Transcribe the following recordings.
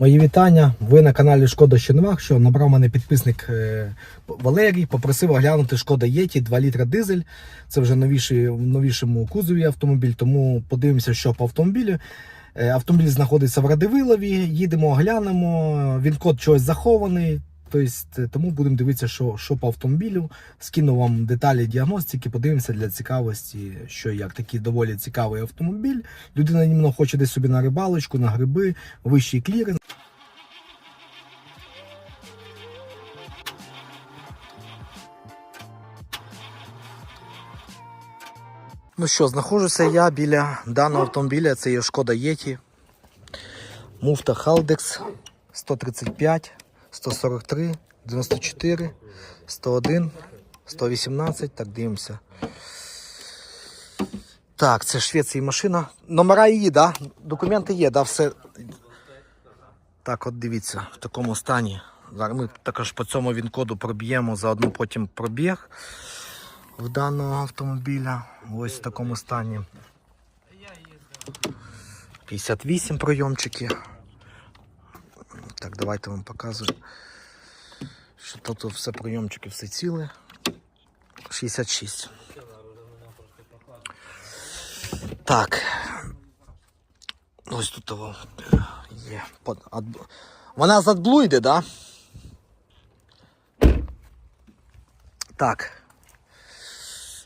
Мої вітання. Ви на каналі Шкода Щонвах, що набрав мене підписник е, Валерій, попросив оглянути Шкода Єті 2 літра дизель. Це вже новіший, в новішому кузові автомобіль, тому подивимося, що по автомобілю. Е, Автомобіль знаходиться в Радивилові, їдемо, оглянемо. Він код чогось захований. Тобто, тому будемо дивитися, що, що по автомобілю. Скину вам деталі діагностики, подивимося для цікавості, що як такий доволі цікавий автомобіль. Людина німно хоче десь собі на рибалочку, на гриби, вищий кліренс. Ну що, знаходжуся я біля даного автомобіля. Це є шкода Єті. Муфта Халдекс 135, 143, 94, 101, 118. Так, дивимося. Так, це Швеції машина. Номера її, да? Документи є, да, все. Так, от дивіться, в такому стані. Зараз ми також по цьому він-коду проб'ємо, заодно потім пробіг в даного автомобіля. Ось в такому стані. 58 прийомчики. Так, давайте вам покажу. Що тут все прийомчики, все ціле. 66. Так. Ось тут є. Вона з адблу йде, да? Так.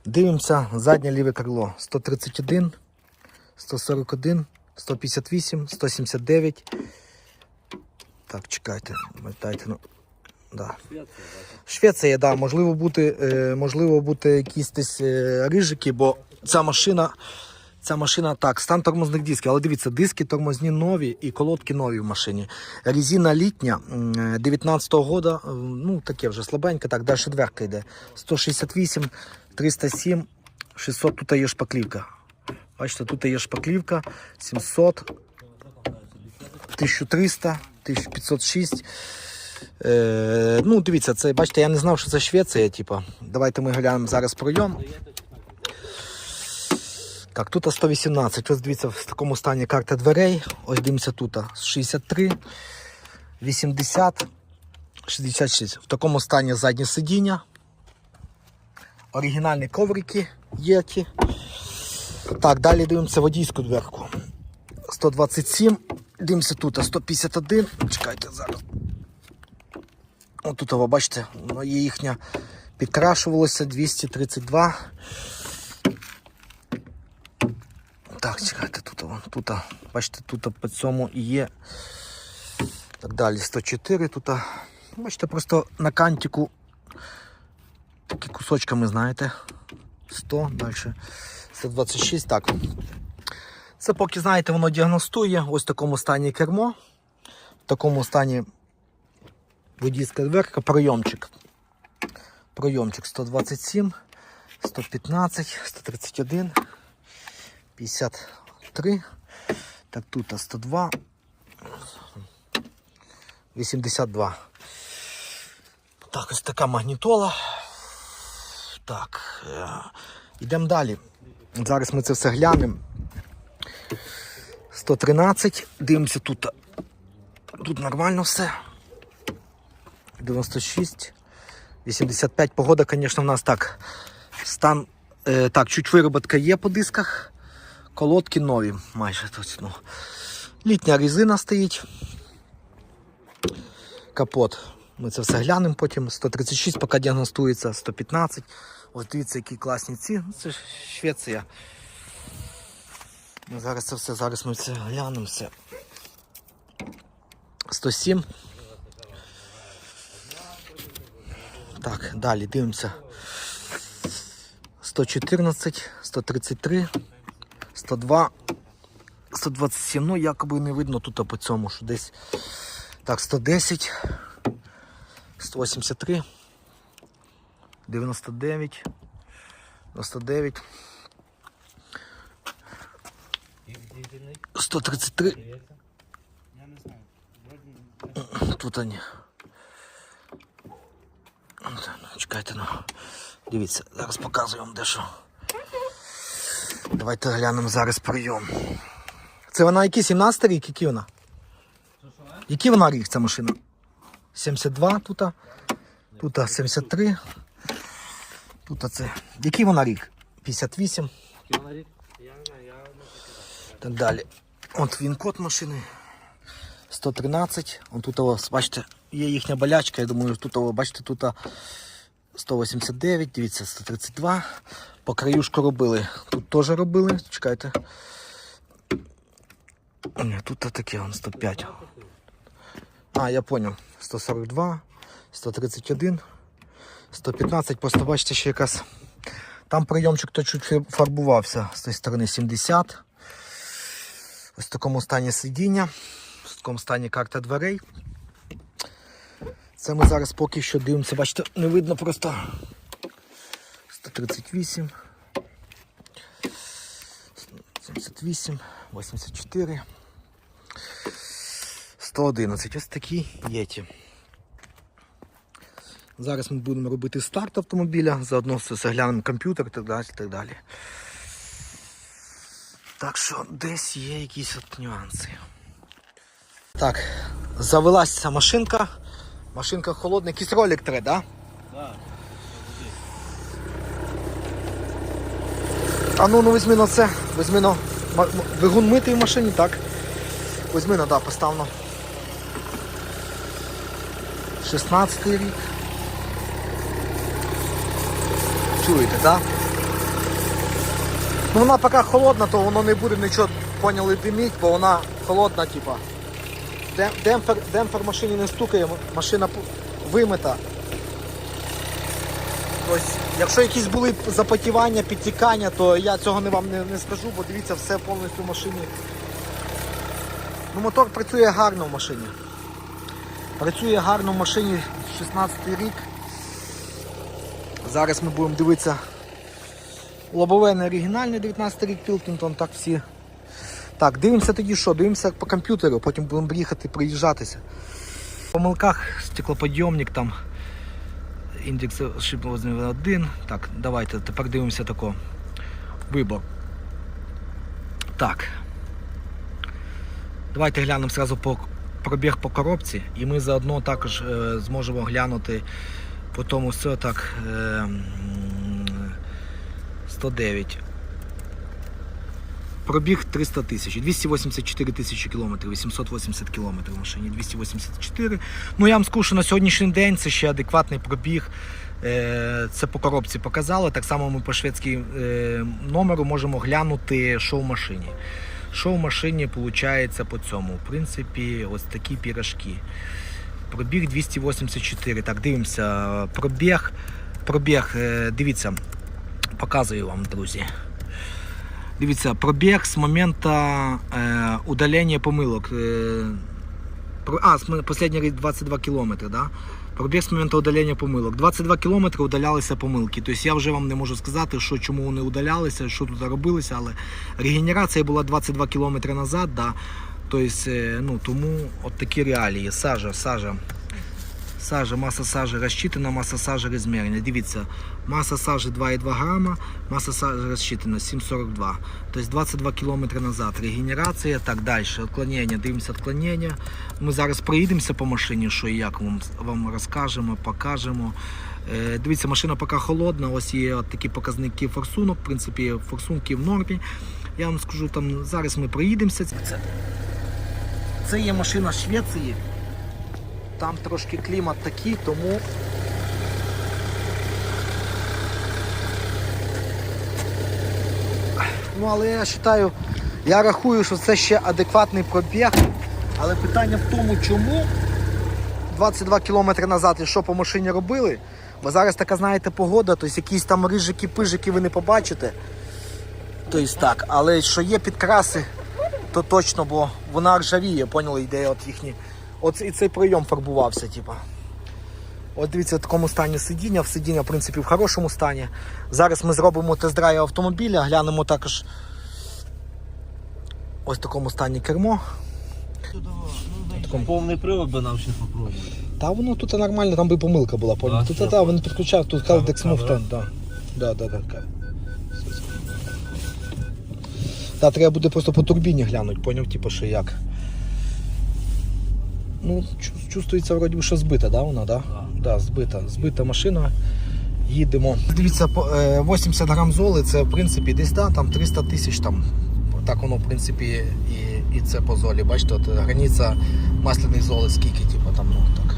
Дивимося заднє ліве крило. 131, 141, 158, 179. Так, чекайте, дайте, ну. Да. Швеція, да, можливо бути, е, можливо бути якісь е, рижики, бо ця машина, ця машина так, стан тормозних дисків, але дивіться, диски тормозні нові і колодки нові в машині. Резина літня м, е, 19-го года, е, ну таке вже слабеньке, так, далі дверка йде. 168, 307, 600, тут є шпаклівка. Бачите, тут є шпаклівка, 700, 1300, 1506. Е, ну, дивіться, це, бачите, я не знав, що це Швеція, типу. Давайте ми глянемо зараз пройом. Так, тут 118. Ось дивіться, в такому стані карта дверей. Ось дивимося тут 63, 80, 66. В такому стані заднє сидіння. Оригінальні коврики є. ті. Так, далі дивимося водійську дверку. 127. Дивимося тут 151. Чекайте зараз. Ось тут, ви бачите, є їхня підкрашувалося 232. Так, чекайте, тут, тут, бачите, тут по цьому і є. Так далі, 104 тут. Бачите, просто на кантику такі кусочками, знаєте. 100, далі 126. Так. Це поки, знаєте, воно діагностує. Ось в такому стані кермо. В такому стані водійська дверка, пройомчик. Пройомчик 127, 115, 131, 53. Так, тут 102, 82. Так, ось така магнітола. Так, е, йдемо далі. Зараз ми це все глянемо. 113, дивимося тут. Тут нормально все. 96, 85. Погода, звісно, в нас так. Стан е, так, чуть вироботка є по дисках. Колодки нові, майже точно. Літня резина стоїть. Капот. Ми це все глянемо потім. 136, поки діагностується, 115. Ось дивіться, які класні ці. Ну, Це ж Швеція. Ми зараз це все, зараз ми це глянемо все. 107. Так, далі дивимося. 114, 133, 102, 127. Ну, якоби не видно тут по цьому, що десь. Так, 110, 183, 99, 99, 133. Тут вони. Ну, Чекайте, ну. Дивіться, зараз показую вам дещо. Давайте глянемо зараз прийом. Це вона який 17 рік, який вона? Який вона рік ця машина? 72 тут. Тут 73. Тут це. Який вона рік? 58. Кілонарік? Я не знаю, я Так далі. От він код машини. 113. Он тут, бачите, є їхня болячка. Я думаю, тут, бачите, тут 189, дивіться, 132. По краюшку робили. Тут теж робили. Чекайте. Тут таке, он 105. А, я понял. 142, 131, 115. Просто бачите, ще якась. Там прийомчик то чуть фарбувався з тієї сторони 70. Ось в такому стані сидіння, в такому стані карта дверей. Це ми зараз поки що дивимося, бачите, не видно просто 138, 78, 84, 111. Ось такі єті. Зараз ми будемо робити старт автомобіля, заодно заглянемо комп'ютер і так далі. Так далі. Так що десь є якісь от нюанси. Так, завелась ця машинка. Машинка холодна, якийсь ролик треба, да? Так. А ну, ну візьми на це, візьми на м- митий в машині, так? Візьми на, да, поставно. 16 рік. Чуєте, так? Ну вона поки холодна, то воно не буде нічого поняли диміть, бо вона холодна, типа. Демпфер, демпфер машині не стукає, машина вимита. Ось, якщо якісь були запотівання, підтікання, то я цього не вам не, не скажу, бо дивіться, все повністю в машині. Ну, мотор працює гарно в машині. Працює гарно в машині 16 рік. Зараз ми будемо дивитися лобове не оригінальне 19 рік Пілкінтон, так всі. Так, дивимося тоді що? Дивимося по комп'ютеру, потім будемо їхати, приїжджатися. В помилках стеклоподйомник там індекс ошибки 1. Так, давайте тепер дивимося тако. Вибор. Так. Давайте глянемо зразу по пробіг по коробці, і ми заодно також е, зможемо глянути по тому все так. Е, 109. Пробіг 300 тисяч, 284 тисячі кілометрів, 880 кілометрів в машині, 284. Ну я вам скажу, що на сьогоднішній день це ще адекватний пробіг. Е, Це по коробці показало. Так само ми по шведській е, номеру можемо глянути, що в машині. Що в машині виходить по цьому? В принципі, ось такі пірожки. Пробіг 284. Так, дивимося. Пробіг. Пробіг, е, дивіться, показую вам, друзі. Дивіться, пробіг з моменту е, удалення помилок. Е, а, з останній рік 22 кілометри, да? Пробіг моменту удалення помилок. 22 кілометри удалялися помилки. Тобто я вже вам не можу сказати, що чому вони удалялися, що тут робилося, але регенерація була 22 кілометри назад, да? тобто, е, ну, тому от такі реалії. Сажа, сажа. Сажа, маса сажи розчитана, маса сажи розмірена. Дивіться, маса сажи 2,2 грама, маса сажи розчитана 7,42. Тобто 22 км назад. Регенерація, так далі. Отклонення, дивимося отклонення. Ми зараз проїдемося по машині, що і як вам, вам розкажемо, покажемо. Е, дивіться, машина поки холодна, ось є от такі показники форсунок. В принципі, форсунки в нормі. Я вам скажу, там зараз ми проїдемося. Це є машина Швеції. Там трошки клімат такий, тому. Ну, але я вважаю, я рахую, що це ще адекватний пробіг. Але питання в тому, чому 22 кілометри назад і що по машині робили. Бо зараз така, знаєте, погода, тобто якісь там рижики, пижики ви не побачите. Тобто так, але що є підкраси, то точно, бо вона ржавіє, поняли, йде от їхні. От і цей прийом фарбувався, типа. От дивіться, в такому стані сидіння. В сидіння, в принципі, в хорошому стані. Зараз ми зробимо тест-драйв автомобіля, глянемо також ось в такому стані кермо. Таком повний привод би нам ще попробувати. Та воно тут нормально, там би помилка була, понял. А, Тут що? та, він підключав, тут Caldex? Move да. Да, да, да, ка- треба буде просто по турбіні глянути, поняв, типу, що як. Ну, чувствується, вроді, що збита, да, вона, да? Да, збита. Збита машина. Їдемо. Дивіться, е, 80 грам золи це в принципі десь да, там 300 тисяч там. Так воно, в принципі, і, і це по золі. Бачите, от границя масляної золи скільки, типу, там, ну так.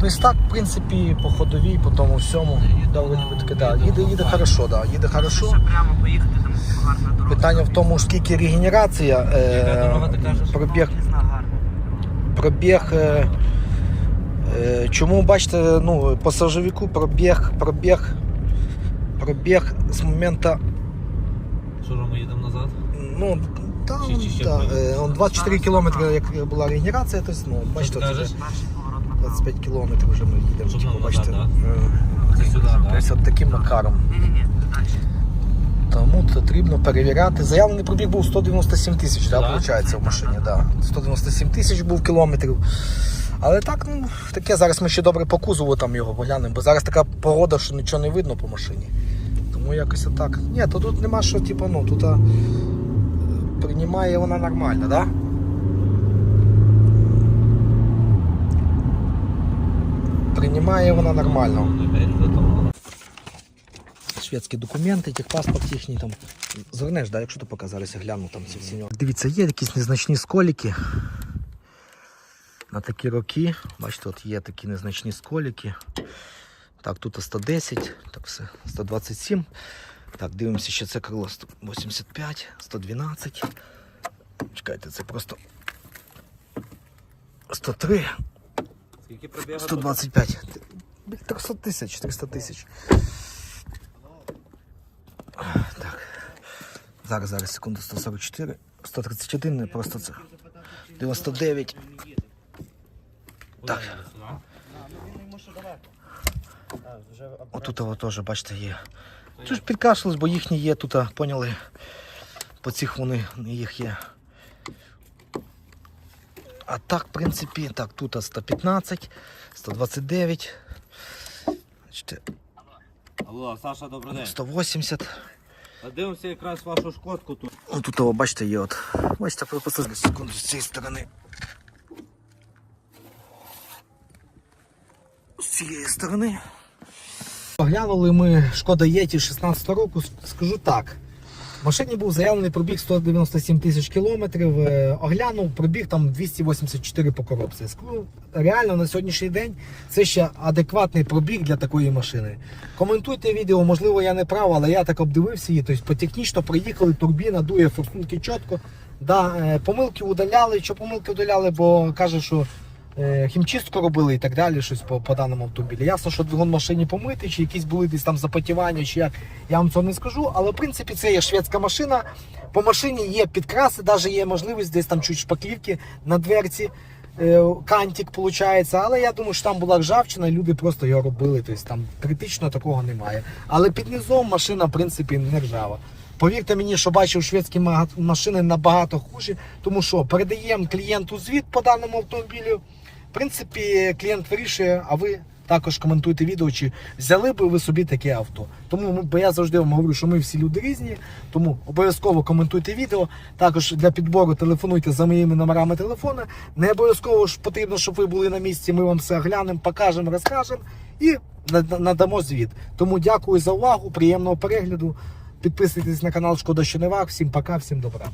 Тобто так, в принципі, по ходовій, по тому всьому. Би таке, да. Їде, їде хорошо, да. Їде хорошо. Прямо поїхати, там гарна дорога. Питання в тому, скільки регенерація, е, пробіг. Пробіг. Е, е, чому бачите, ну, по пробіг, пробіг, пробіг з моменту, Що ж ми їдемо назад? ну, там, Чи- чи да, он 24 кілометри, як була регенерація, тобто, ну, бачите, направо. 25 кілометрів вже ми їдемо, типу, бачите. назад, е, Це сюди, так? Тобто таким макаром. Ні-ні-ні, далі. Тому потрібно перевіряти. Заявлений пробіг був 197 тисяч, да, виходить, в машині. Да. 197 тисяч був кілометрів. Але так, ну, таке зараз ми ще добре по кузову там його поглянемо, бо зараз така погода, що нічого не видно по машині. Тому якось отак. Ні, то тут нема що, типу, ну, тут а, приймає вона нормально, да? Приймає вона нормально. Шведські документи, техпаспорт їхній там. Звернеш, да, якщо ти показалися, гляну там ці всі. Дивіться, є якісь незначні сколіки. На такі роки. Бачите, от є такі незначні сколіки. Так, тут 110, так все, 127. Так, дивимося, ще це крило 185, 112. Чекайте, це просто 103, Скільки 125. 300 тисяч, 300 тисяч. Зараз, зараз, секунду, 144, 131, не просто це. 99. Так. Отут його теж, бачите, є. Тут ж підкашлялись, бо їхні є тут, поняли. По цих вони їх є. А так, в принципі, так, тут 115, 129. Бачите, Алло, Саша, добрий день. 180. А дивимося якраз вашу шкодку тут. О, тут того, бачите, є от. Бачите, просто секунду з цієї сторони. З цієї сторони. Оглянули ми Шкода Єті 16 року, скажу так. Машині був заявлений пробіг 197 тисяч кілометрів. е, Оглянув пробіг там 284 по коробці. Реально на сьогоднішній день це ще адекватний пробіг для такої машини. Коментуйте відео, можливо, я не прав, але я так обдивився її. Тобто технічно приїхали, турбіна дує форсунки чітко. Да, е, помилки удаляли. Що помилки удаляли, бо каже, що хімчистку робили і так далі, щось по, по даному автомобілі. Ясно, що двигун машині помитий, чи якісь були десь там запотівання, чи як, я вам цього не скажу. Але в принципі це є шведська машина. По машині є підкраси, навіть є можливість десь там чуть шпаклівки на дверці. е, Кантик виходить, але я думаю, що там була ржавчина, і люди просто його робили. Тобто там критично такого немає. Але під низом машина, в принципі, не ржава. Повірте мені, що бачив шведські машини набагато хуже, тому що передаємо клієнту звіт по даному автомобілю. Принципі, клієнт вирішує, а ви також коментуйте відео, чи взяли би ви собі таке авто. Тому бо я завжди вам говорю, що ми всі люди різні, тому обов'язково коментуйте відео. Також для підбору телефонуйте за моїми номерами телефону. Не обов'язково ж потрібно, щоб ви були на місці. Ми вам все глянемо, покажемо, розкажемо і надамо звіт. Тому дякую за увагу, приємного перегляду. Підписуйтесь на канал Шкода що не вак. Всім пока, всім добра.